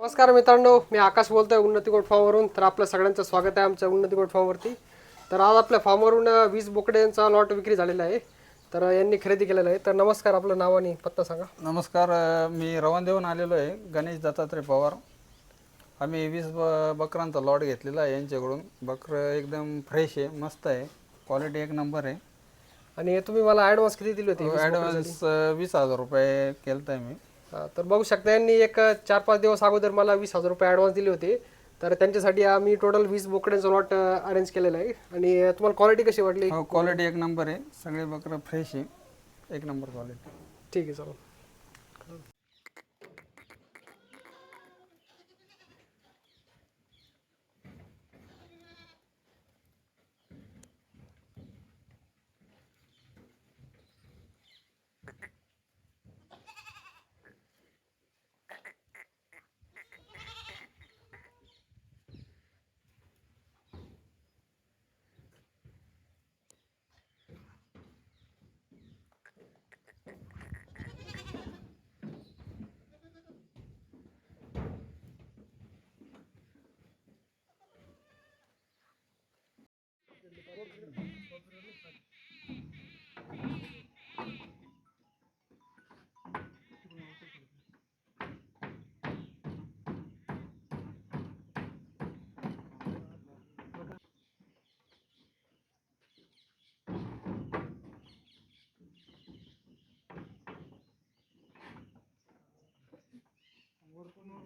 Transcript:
नमस्कार मित्रांनो मी आकाश बोलतोय उन्नती गोट फार्मवरून. तर आपलं सगळ्यांचं स्वागत आहे आमच्या उन्नती गोट फार्मवरती. तर आज आपल्या फार्मवरून अ, वीस बोकड्यांचा लॉट विक्री झालेला आहे. तर यांनी खरेदी केलेला आहे. तर नमस्कार आपलं नाव आणि पत्ता सांगा. नमस्कार मी रवान देऊन आलेलो आहे गणेश दत्तात्रय पवार. आम्ही वीस ब बकरांचा लॉट घेतलेला आहे यांच्याकडून. बकरं एकदम फ्रेश आहे मस्त आहे क्वालिटी एक नंबर आहे. आणि तुम्ही मला ॲडव्हान्स किती दिली होती? ॲडव्हान्स वीस हजार रुपये केलं आहे मी. तर बघू शकता यांनी एक चार पाच दिवस अगोदर मला वीस हजार रुपये ॲडव्हान्स दिले होते. तर त्यांच्यासाठी आम्ही टोटल वीस बोकड्यांचा लॉट अरेंज केलेला आहे. आणि तुम्हाला क्वालिटी कशी वाटली? हो क्वालिटी एक नंबर आहे. सगळे बकरं फ्रेश आहे. एक नंबर क्वालिटी ठीक आहे